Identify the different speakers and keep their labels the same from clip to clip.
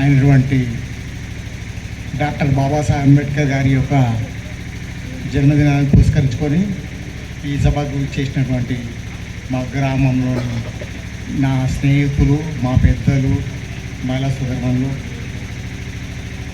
Speaker 1: అయినటువంటి డాక్టర్ బాబాసాహెబ్ అంబేద్కర్ గారి యొక్క జన్మదినాన్ని పురస్కరించుకొని ఈ సభకు చేసినటువంటి మా గ్రామంలోని నా స్నేహితులు మా పెద్దలు మహిళా సుధర్మన్లు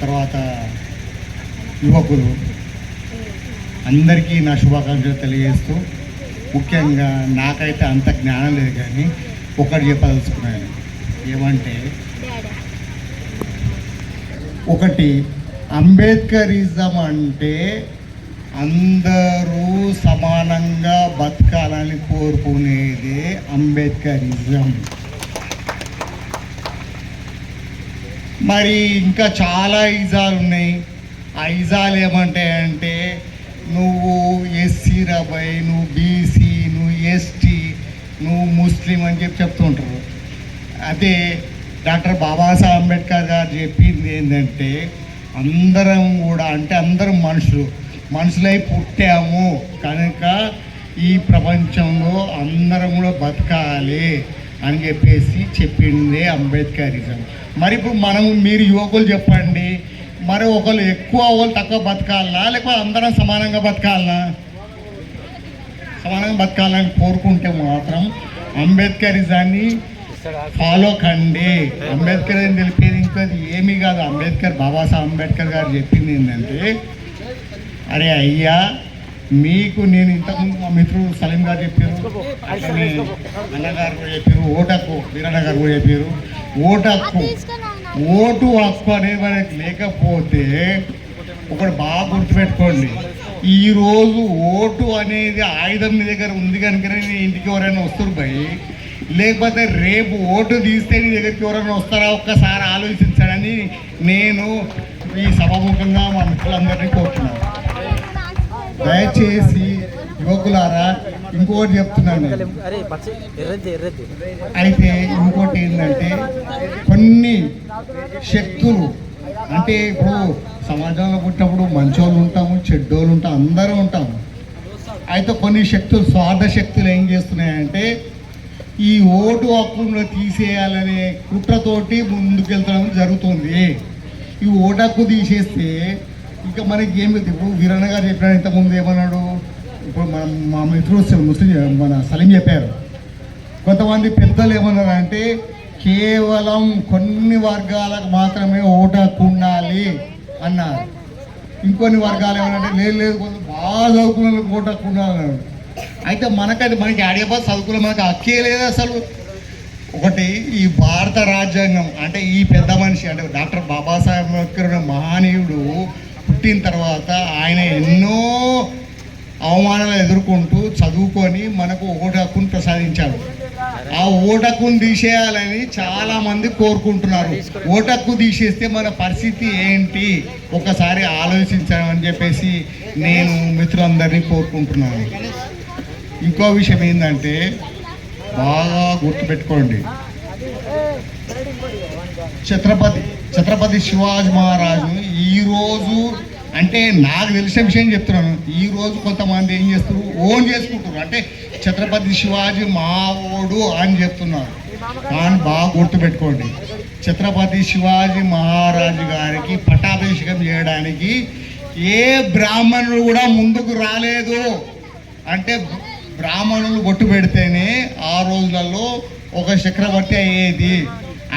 Speaker 1: తర్వాత యువకులు అందరికీ నా శుభాకాంక్షలు తెలియజేస్తూ ముఖ్యంగా నాకైతే అంత జ్ఞానం లేదు కానీ ఒకటి చెప్పదలుచుకున్నాను. ఏమంటే ఒకటి అంబేద్కరిజం అంటే అందరూ సమానంగా బతకాలని కోరుకునేదే అంబేద్కరిజం. మరి ఇంకా చాలా ఇజాలు ఉన్నాయి. ఆ ఇజాలు ఏమంటాయంటే నువ్వు ఎస్సీ రాబాయ్ నువ్వు బీసీ నువ్వు ఎస్టీ నువ్వు ముస్లిం అని చెప్పి చెప్తుంటారు అదే డాక్టర్ బాబాసాహెబ్ అంబేద్కర్ గారు చెప్పింది ఏంటంటే అందరం కూడా అంటే అందరం మనుషులు మనుషులై పుట్టాము. కనుక ఈ ప్రపంచంలో అందరం కూడా బతకాలి అని చెప్పేసి చెప్పిందే అంబేద్కరిజం మరి ఇప్పుడు మనం మీరు యువకులు చెప్పండి మరి ఒకళ్ళు ఎక్కువ ఒకళ్ళు తక్కువ బతకాలనా? లేకపోతే అందరం సమానంగా బతకాలనా? సమానంగా బతకాలని కోరుకుంటే మాత్రం అంబేద్కరిజాన్ని ఫాలో కండి అంబేద్కర్ అని తెలిపేది ఇంకోది ఏమీ కాదు. అంబేద్కర్ బాబాసాహెబ్ అంబేద్కర్ గారు చెప్పింది ఏంటంటే అరే అయ్యా మీకు నేను ఇంతకుముందు మా మిత్రుడు సలీం గారు చెప్పారు అట్లనే అన్నగారు కూడా చెప్పారు ఓటక్కు వీరన్న గారు కూడా చెప్పారు. ఓటక్కు ఓటు హక్కు అనేది మనకి లేకపోతే ఒకటి బాగా గుర్తుపెట్టుకోండి. ఈరోజు ఓటు అనేది ఆయుధం మీ దగ్గర ఉంది కనుక నీ ఇంటికి ఎవరైనా వస్తారు భయ్ లేకపోతే రేపు ఓటు తీస్తే నీ దగ్గరికి ఎవరైనా వస్తారా? ఒక్కసారి ఆలోచించాడని నేను ఈ సభాముఖంగా మా మిత్రులందరినీ కోరుతున్నాను. దయచేసి యువకులారా ఇంకోటి చెప్తున్నాను. అయితే ఇంకోటి ఏంటంటే కొన్ని శక్తులు అంటే ఇప్పుడు సమాజంలో పుట్టినప్పుడు మంచోళ్ళు ఉంటాము చెడ్డోళ్ళు ఉంటాము అందరూ ఉంటాము. అయితే కొన్ని శక్తులు స్వార్థ శక్తులు ఏం చేస్తున్నాయంటే ఈ ఓటు హక్కును తీసేయాలనే కుట్రతోటి ముందుకెళ్తడం జరుగుతుంది. ఈ ఓటు హక్కు తీసేస్తే ఇంకా మనకి ఏమి ఇప్పుడు వీరన్న గారు చెప్పిన ఇంతకుముందు ఏమన్నాడు? ఇప్పుడు మన మా మిత్రుడు ముస్లిం మన సలీం చెప్పారు. కొంతమంది పెద్దలు ఏమన్నారంటే కేవలం కొన్ని వర్గాలకు మాత్రమే ఓటు హక్కు ఉండాలి అన్నారు. ఇంకొన్ని వర్గాలు ఏమన్నారంటే లేదు లేదు కొంత బాగా చదువుకున్న ఓటు హక్కు ఉండాలి అయితే మనకది మనకి ఆడేపా చదువుకునే మనకి హక్కే లేదు అసలు. ఒకటి ఈ భారత రాజ్యాంగం అంటే ఈ పెద్ద మనిషి అంటే డాక్టర్ బాబాసాహెబ్ అంబేద్కర్ అనే మహనీయుడు పుట్టిన తర్వాత ఆయన ఎన్నో అవమానాలు ఎదుర్కొంటూ చదువుకొని మనకు ఓటు హక్కును ప్రసాదించాడు. ఆ ఓటు హక్కును తీసేయాలని చాలా మంది కోరుకుంటున్నారు. ఓటు హక్కు తీసేస్తే మన పరిస్థితి ఏంటి? ఒకసారి ఆలోచించామని చెప్పేసి నేను మిత్రులందరినీ కోరుకుంటున్నాను. ఇంకో విషయం ఏంటంటే బాగా గుర్తుపెట్టుకోండి. ఛత్రపతి ఛత్రపతి శివాజీ మహారాజు ఈరోజు అంటే నాకు తెలిసిన విషయం చెప్తున్నాను. ఈరోజు కొంతమంది ఏం చేస్తారు? ఓన్ చేసుకుంటున్నారు. అంటే ఛత్రపతి శివాజీ మావోడు అని చెప్తున్నారు. కానీ బాగా గుర్తుపెట్టుకోండి. ఛత్రపతి శివాజీ మహారాజు గారికి పట్టాభిషేకం చేయడానికి ఏ బ్రాహ్మణుడు కూడా ముందుకు రాలేదు. అంటే బ్రాహ్మణులు బొట్టు పెడితేనే ఆ రోజులలో ఒక చక్రవర్తి అయ్యేది.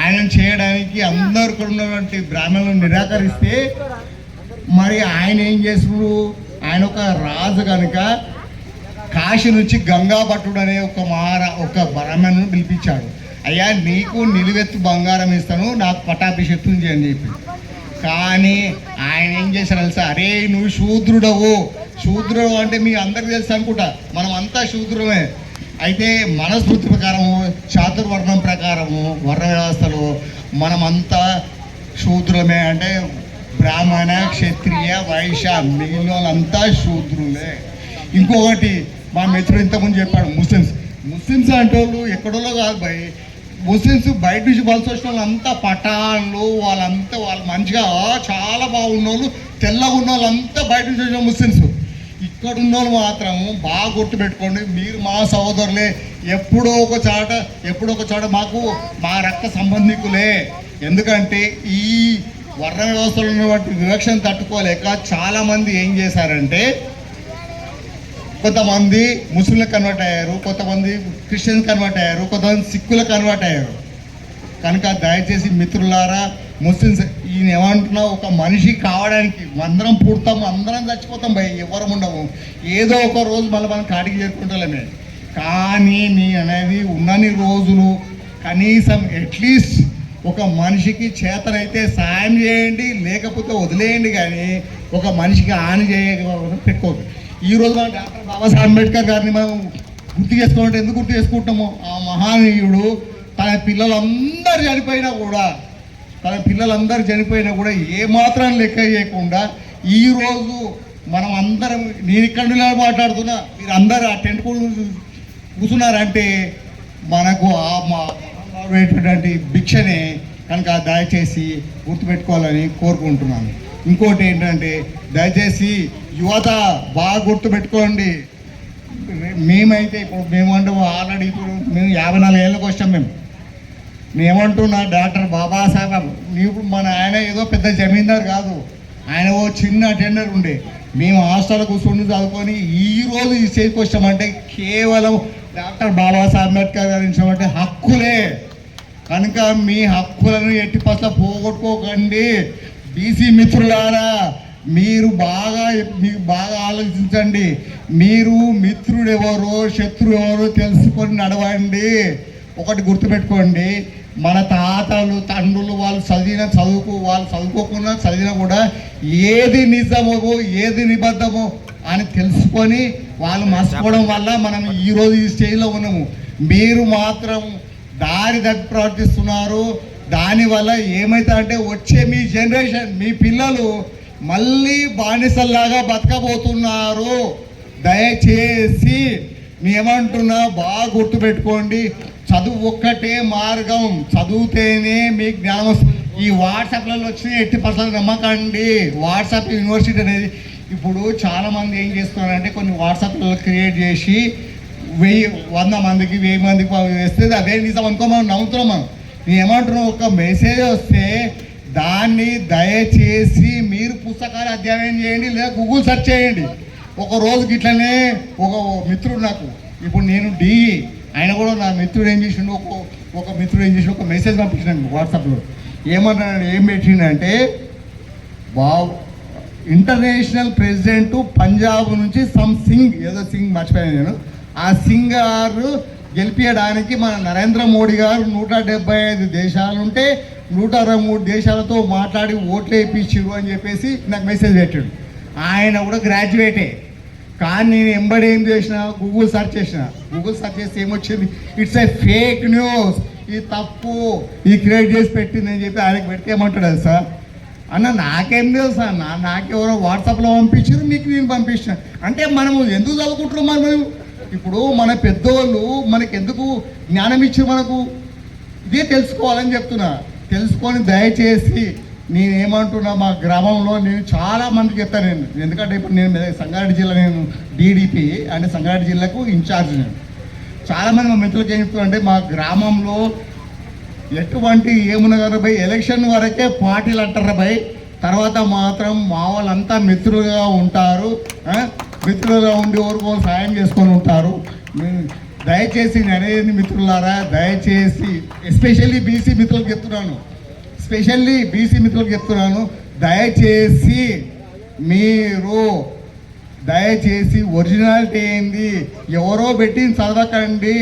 Speaker 1: ఆయన చేయడానికి అందరు ఉన్నటువంటి బ్రాహ్మణులు నిరాకరిస్తే మరి ఆయన ఏం చేస్తున్నాడు ఆయన ఒక రాజు కనుక కాశీ నుంచి గంగా భట్టుడు అనే ఒక మహారా ఒక బ్రాహ్మణుని పిలిపించాడు. అయ్యా నీకు నిలువెత్తు బంగారం ఇస్తాను నాకు పట్టాభిషేకం చేయని చెప్పి. కానీ ఆయన ఏం చేశారు తెలుసా? అరే నువ్వు శూద్రుడవు. శూద్రం అంటే మీ అందరికి తెలుసు అనుకుంటా. మనం అంతా శూద్రమే. అయితే మనస్మృతి ప్రకారము చాతుర్వర్ణం ప్రకారము వర్ణ వ్యవస్థలో మనమంతా శూద్రమే అంటే బ్రాహ్మణ క్షత్రియ వైశ్య మిగిలిన వాళ్ళంతా శూద్రులే. ఇంకొకటి మా మిత్రుడు ఇంతకుముందు చెప్పాడు ముస్లిమ్స్. ముస్లిమ్స్ అంటే వాళ్ళు ఎక్కడోలో కాదు భయ్. ముస్లిమ్స్ బయట నుంచి వలస వచ్చిన వాళ్ళంతా పఠాన్లు వాళ్ళంతా వాళ్ళు మంచిగా చాలా బాగున్న వాళ్ళు తెల్లగా ఉన్న వాళ్ళంతా బయట నుంచి వచ్చిన ముస్లిమ్స్. ఇక్కడ వాళ్ళు మాత్రం బాగా గుర్తుపెట్టుకోండి. మీరు మా సహోదరులే. ఎప్పుడో ఒక చాట ఎప్పుడో ఒక చాట మాకు మా రక్త సంబంధికులే. ఎందుకంటే ఈ వర్ణ వ్యవస్థలో ఉన్నటువంటి వివక్షను తట్టుకోలేక చాలామంది ఏం చేశారంటే కొంతమంది ముస్లింలకు కన్వర్ట్ అయ్యారు కొంతమంది క్రిస్టియన్స్ కన్వర్ట్ అయ్యారు కొంతమంది సిక్కులకు కన్వర్ట్ అయ్యారు. కనుక దయచేసి మిత్రులారా ముస్లిమ్స్ ఈయన ఏమంటున్నా ఒక మనిషి కావడానికి అందరం పుడతాం అందరం చచ్చిపోతాం భయ ఎవరం ఉండవు ఏదో ఒక రోజు మళ్ళీ మనం కాటికి చేరుకుంటామే కానీ నీ అనేది ఉన్నని రోజులు కనీసం అట్లీస్ట్ ఒక మనిషికి చేతనైతే సాయం చేయండి లేకపోతే వదిలేయండి కానీ ఒక మనిషికి హాని చేయకపోవడం పెట్టుకోవద్దు. ఈ రోజు మనం డాక్టర్ బాబాసాహెబ్ అంబేద్కర్ గారిని మనం గుర్తు చేసుకోవాలంటే ఎందుకు గుర్తు చేసుకుంటాము? ఆ మహానీయుడు తన పిల్లలందరూ చనిపోయినా కూడా తన పిల్లలందరూ చనిపోయినా కూడా ఏమాత్రం లెక్క చేయకుండా ఈరోజు మనం అందరం నేను ఇక్కడ మాట్లాడుతున్నా మీరు అందరూ ఆ టెంట్ కూర్చున్నారంటే మనకు ఆ మా మహానుభావుడైనటువంటి భిక్షని కనుక దయచేసి గుర్తుపెట్టుకోవాలని కోరుకుంటున్నాను. ఇంకోటి ఏంటంటే దయచేసి యువత బాగా గుర్తుపెట్టుకోండి. మేమైతే ఇప్పుడు మేము అంటే ఆల్రెడీ ఇప్పుడు మేము యాభై నాలుగు ఏళ్ళకి వచ్చాం మేము. నేమంటున్నా డాక్టర్ బాబాసాహెబ్ నీవు మన ఆయన ఏదో పెద్ద జమీందార్ కాదు. ఆయన ఓ చిన్న అటెండర్ ఉండే. మేము హాస్టల్ కూర్చుని చదువుకొని ఈరోజు ఈ స్టేజ్కి వచ్చామంటే కేవలం డాక్టర్ బాబాసాహెబ్ అంబేద్కర్ గారు ఇచ్చినటువంటి హక్కులే. కనుక మీ హక్కులను ఎట్టి పట్ల పోగొట్టుకోకండి. బీసీ మిత్రులారా మీరు బాగా మీకు బాగా ఆలోచించండి. మీరు మిత్రుడు ఎవరో శత్రువు ఎవరో తెలుసుకొని నడవండి. ఒకటి గుర్తుపెట్టుకోండి. మన తాతలు తండ్రులు వాళ్ళు చదివిన చదువుకు వాళ్ళు చదువుకోకుండా చదివినా కూడా ఏది నిజమో ఏది నిబద్ధమో అని తెలుసుకొని వాళ్ళు మర్చిపోవడం వల్ల మనం ఈరోజు ఈ స్టేజ్లో ఉన్నాము. మీరు మాత్రం దారి తప్పి ప్రవర్తిస్తున్నారు దానివల్ల ఏమవుతా అంటే వచ్చే మీ జనరేషన్ మీ పిల్లలు మళ్ళీ బానిసల్లాగా బతకబోతున్నారు. దయచేసి మేమంటున్నా బాగా గుర్తుపెట్టుకోండి. చదువు ఒక్కటే మార్గం. చదివితేనే మీకు జ్ఞానం వస్తుంది. ఈ వాట్సాప్లలో వచ్చిన ఎట్టి పర్సెంట్ నమ్మకండి. వాట్సాప్ యూనివర్సిటీ అనేది ఇప్పుడు చాలామంది ఏం చేస్తున్నారంటే కొన్ని వాట్సాప్లలో క్రియేట్ చేసి వెయ్యి వంద మందికి వెయ్యి మందికి వేస్తే అదే నిజం అనుకో మనం నమ్ముతున్నాం మనం. నేను ఏమంటున్నాం ఒక మెసేజ్ వస్తే దాన్ని దయచేసి మీరు పుస్తకాలు అధ్యయనం చేయండి లేదా గూగుల్ సెర్చ్ చేయండి. ఒక రోజుకి ఇట్లనే ఒక మిత్రుడు నాకు ఇప్పుడు నేను డి ఆయన కూడా నా మిత్రుడు ఏం చేసిండు? ఒక ఒక మిత్రుడు ఏం చేసి ఒక మెసేజ్ పంపించినాడు వాట్సాప్లో ఏమన్నాడు ఏం పెట్టిండంటే బాబు ఇంటర్నేషనల్ ప్రెసిడెంట్ పంజాబ్ నుంచి సమ్ సింగ్ ఏదో సింగ్ మర్చిపోయాను నేను. ఆ సింగ్ గారు గెలిపించడానికి మన నరేంద్ర మోడీ గారు నూట డెబ్బై ఐదు దేశాలు ఉంటే నూట అరవై మూడు దేశాలతో మాట్లాడి ఓట్లు వేయించారు అని చెప్పేసి నాకు మెసేజ్ పెట్టాడు. ఆయన కూడా గ్రాడ్యుయేటే కానీ నేను ఎంబడి ఏం చేసిన? గూగుల్ సెర్చ్ చేసిన. గూగుల్ సెర్చ్ చేస్తే ఏమొచ్చింది? ఇట్స్ ఏ ఫేక్ న్యూస్ ఇది తప్పు. ఇది క్రియేట్ చేసి పెట్టింది అని చెప్పి ఆయనకి పెడితే ఏమంటాడు సార్ అన్న నాకేం తెలుసు అన్న. నాకెవరో వాట్సాప్లో పంపించారు మీకు నేను పంపించిన. అంటే మనము ఎందుకు చదువుకుంటున్నాం మనం ఇప్పుడు మన పెద్దోళ్ళు మనకి ఎందుకు జ్ఞానం ఇచ్చారు మనకు? ఇదే తెలుసుకోవాలని చెప్తున్నా. తెలుసుకొని దయచేసి నేనేమంటున్నా మా గ్రామంలో నేను చాలా మందికి చెప్తాను నేను. ఎందుకంటే ఇప్పుడు నేను సంగారెడ్డి జిల్లా నేను డీడీపీ అంటే సంగారెడ్డి జిల్లాకు ఇన్ఛార్జ్ నేను. చాలామంది మా మిత్రులకు ఏం చెప్తున్నారంటే మా గ్రామంలో ఎటువంటి ఏమున్న భయ్ ఎలక్షన్ వరకే పార్టీలు అంటారు భయ్. తర్వాత మాత్రం మా వాళ్ళంతా మిత్రులుగా ఉంటారు మిత్రులుగా ఉండి ఎవరికో సాయం చేసుకొని ఉంటారు. దయచేసి నేను మిత్రులారా దయచేసి ఎస్పెషల్లీ బీసీ మిత్రులకు చెప్తున్నాను. స్పెషల్లీ బీసీ మిత్రులకు చెప్తున్నాను దయచేసి మీరు దయచేసి ఒరిజినాలిటీ ఏంది? ఎవరో పెట్టింది చదవకండి.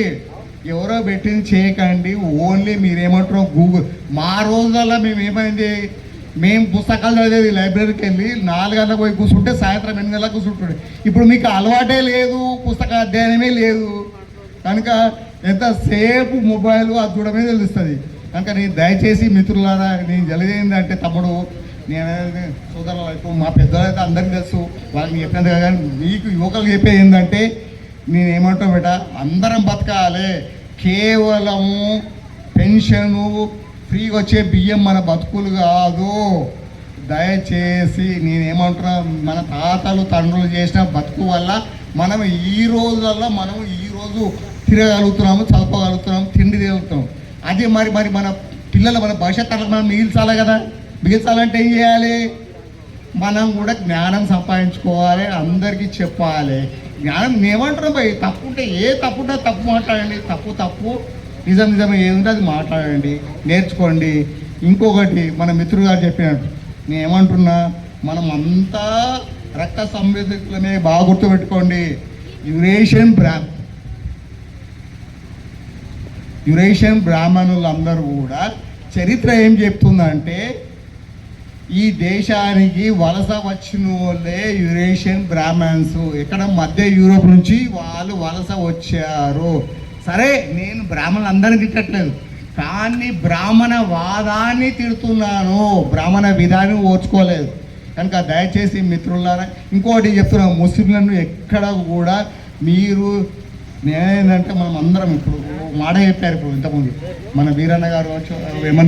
Speaker 1: ఎవరో పెట్టింది చేయకండి. ఓన్లీ మీరేమంటారో గూగుల్ మా రోజులలో మేము ఏమైంది? మేము పుస్తకాలు చదివేది లైబ్రరీకి వెళ్ళి నాలుగు గంటలకు పోయి కూర్చుంటే సాయంత్రం ఎనిమిది గంటలకు కూర్చుంటుండే. ఇప్పుడు మీకు అలవాటే లేదు పుస్తక అధ్యయనమే లేదు. కనుక ఎంతసేపు మొబైల్ అది చూడమే తెలుస్తుంది. కనుక నేను దయచేసి మిత్రులారా నేను అంటే తమ్ముడు నేను సోదరుల వైపు ఇప్పుడు మా పెద్దలు అయితే అందరికీ తెలుసు వాళ్ళకి చెప్పినంత కానీ మీకు యువకులు చెప్పేది ఏంటంటే నేను ఏమంటాం బేట అందరం బతకాలి. కేవలము పెన్షను ఫ్రీగా వచ్చే బియ్యం మన బతుకులు కాదు. దయచేసి నేనేమంటున్నా మన తాతలు తండ్రులు చేసిన బతుకు వల్ల మనం ఈ రోజులలో మనం ఈరోజు తిరగలుగుతున్నాము చదవగలుగుతున్నాము తిండి తిరుగుతున్నాం అది మరి మరి మన పిల్లలు మన భవిష్యత్తు మనం మిగిల్చాలి కదా. మిగిల్చాలంటే ఏం చేయాలి? మనం కూడా జ్ఞానం సంపాదించుకోవాలి అందరికీ చెప్పాలి. జ్ఞానం ఏమంటున్నాం భయ్ తప్పు ఉంటే ఏ తప్పు ఉంటే తప్పు మాట్లాడండి. తప్పు తప్పు నిజం నిజం ఏముంటే అది మాట్లాడండి నేర్చుకోండి. ఇంకొకటి మన మిత్రుడు గారు చెప్పినట్టు నేను ఏమంటున్నా మనం అంతా రక్త సంవేదికులనే బాగా గుర్తుపెట్టుకోండి. యురేషియన్ బ్రా యురేషియన్ బ్రాహ్మణులందరూ కూడా చరిత్ర ఏం చెప్తుందంటే ఈ దేశానికి వలస వచ్చిన వాళ్ళే యురేషియన్ బ్రాహ్మణ్స్. ఇక్కడ మధ్య యూరోప్ నుంచి వాళ్ళు వలస వచ్చారు. సరే నేను బ్రాహ్మణులు అందరిని తిట్టట్లేదు. కానీ బ్రాహ్మణ వాదాన్ని తిడుతున్నాను. బ్రాహ్మణ విధాన్ని ఓర్చుకోలేదు. కనుక దయచేసి మిత్రులారా ఇంకోటి చెప్తున్నాను ముస్లింలను ఎక్కడ కూడా మీరు నేనేంటంటే మనం అందరం ఇప్పుడు మాడ చెప్పారు ఇప్పుడు ఇంతకుముందు. మన వీరన్న గారు ఏమన్నా